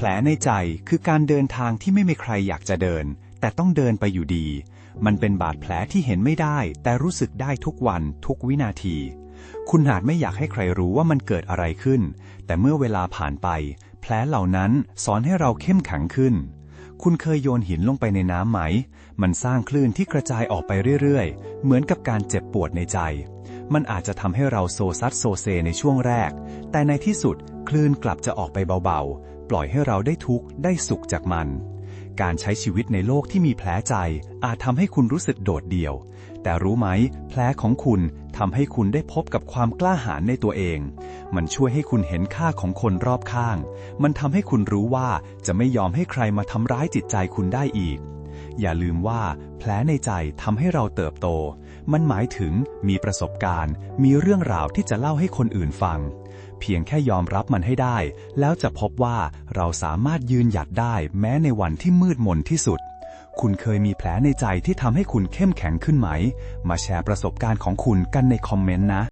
แผลในใจคือการเดินทางที่ไม่มีใครอยากจะเดิน แต่ต้องเดินไปอยู่ดี มันเป็นบาดแผลที่เห็นไม่ได้ แต่รู้สึกได้ทุกวันทุกวินาที คุณอาจไม่อยากให้ใครรู้ว่ามันเกิดอะไรขึ้น แต่เมื่อเวลาผ่านไป แผลเหล่านั้นสอนให้เราเข้มแข็งขึ้น คุณเคยโยนหินลงไปในน้ำไหม มันสร้างคลื่นที่กระจายออกไปเรื่อยๆ เหมือนกับการเจ็บปวดในใจ มันอาจจะทำให้เราโซซัดโซเซในช่วงแรก แต่ในที่สุดคลื่นกลับจะออกไปเบาๆ ปล่อยให้เราได้ทุกข์ได้สุขจากมัน การใช้ชีวิตในโลกที่มีแผลใจ อาจทำให้คุณรู้สึกโดดเดี่ยว แต่รู้ไหม แผลของคุณทำให้คุณได้พบกับความกล้าหาญในตัวเอง มันช่วยให้คุณเห็นค่าของคนรอบข้าง มันทำให้คุณรู้ว่าจะไม่ยอมให้ใครมาทำร้ายจิตใจคุณได้อีก อย่าลืมว่าแผลในใจทำให้เราเติบโต มันหมายถึงมีประสบการณ์ มีเรื่องราวที่จะเล่าให้คนอื่นฟัง เพียงแค่ยอมรับมันให้ได้ แล้วจะพบว่าเราสามารถยืนหยัดได้แม้ในวันที่มืดมนที่สุด คุณเคยมีแผลในใจที่ทำให้คุณเข้มแข็งขึ้นไหม มาแชร์ประสบการณ์ของคุณกันในคอมเมนต์นะ